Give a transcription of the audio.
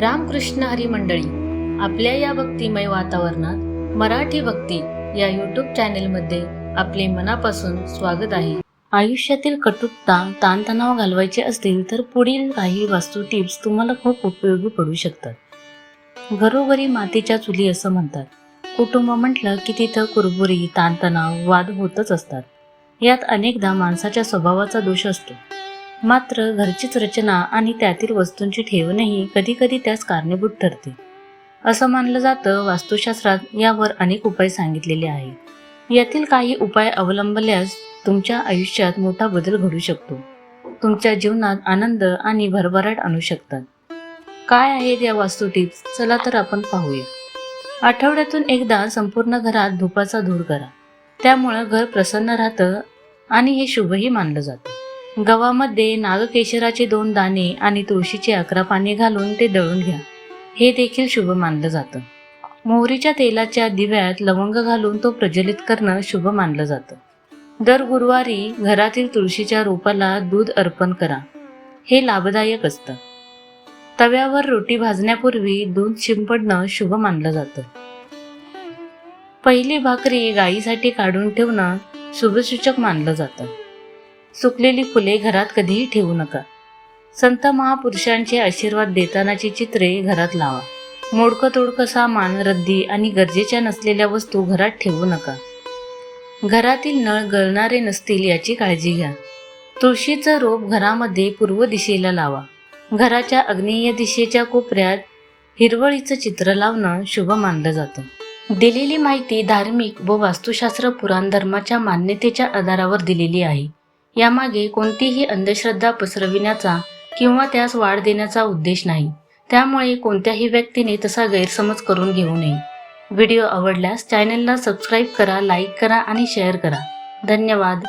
रामकृष्ण हरी मंडळी आपल्या या भक्तिमय वातावरणात मराठी भक्ती या यूट्यूब चॅनेलमध्ये आपले मनापासून स्वागत आहे. आयुष्यातील कटुकता ताणतणाव घालवायचे असतील तर पुढील काही वास्तू टिप्स तुम्हाला खूप उपयोगी पडू शकतात. घरोघरी मातीच्या चुली असं म्हणतात. कुटुंब म्हटलं की तिथं कुरबुरी ताणतणाव वाद होतच असतात. यात अनेकदा माणसाच्या स्वभावाचा दोष असतो. मात्र घरचीच रचना आणि त्यातील वस्तूंची ठेवणही कधीकधी त्यास कारणीभूत ठरते. असं मानलं जातं वास्तुशास्त्रात यावर अनेक उपाय सांगितलेले आहेत. यातील काही उपाय अवलंबल्यास तुमच्या आयुष्यात मोठा बदल घडू शकतो. तुमच्या जीवनात आनंद आणि भरभराट आणू शकतात. काय आहेत या वास्तू टिप्स? चला तर आपण पाहूया. आठवड्यातून एकदा संपूर्ण घरात धुपाचा धूर करा. त्यामुळं घर प्रसन्न राहतं आणि हे शुभही मानलं जातं. गव्हामध्ये नागकेशराचे दोन दाणे आणि तुळशीचे अकरा पाने घालून ते दळून घ्या. हे देखील शुभ मानलं जातं. मोहरीच्या तेलाच्या दिव्यात लवंग घालून तो प्रज्वलित करणं शुभ मानलं जातं. दर गुरुवारी घरातील तुळशीच्या रोपाला दूध अर्पण करा. हे लाभदायक असतं. तव्यावर रोटी भाजण्यापूर्वी दूध शिंपडणं शुभ मानलं जातं. पहिली भाकरी गायीसाठी काढून ठेवणं शुभसूचक मानलं जातं. सुकलेली फुले घरात कधीही ठेवू नका. संत महापुरुषांचे आशीर्वाद देतानाची चित्रे घरात लावा. मोडकं तोडकं सामान रद्दी आणि गरजेच्या नसलेल्या वस्तू घरात ठेवू नका. घरातील नळ गळणारे नसतील याची काळजी घ्या. तुळशीचं रोप घरामध्ये पूर्व दिशेला लावा. घराच्या अग्नेय दिशेच्या कोपऱ्यात हिरवळीचं चित्र लावणं शुभ मानलं जातं. दिलेली माहिती धार्मिक व वास्तुशास्त्र पुराण धर्माच्या मान्यतेच्या आधारावर दिलेली आहे. यामागे कोणतीही अंधश्रद्धा पसरविण्याचा किंवा त्यास वाढ देण्याचा उद्देश नाही. त्यामुळे कोणत्याही व्यक्तीने तसा गैरसमज करून घेऊ नये. व्हिडिओ आवडल्यास चॅनलला सबस्क्राईब करा लाईक करा आणि शेअर करा. धन्यवाद.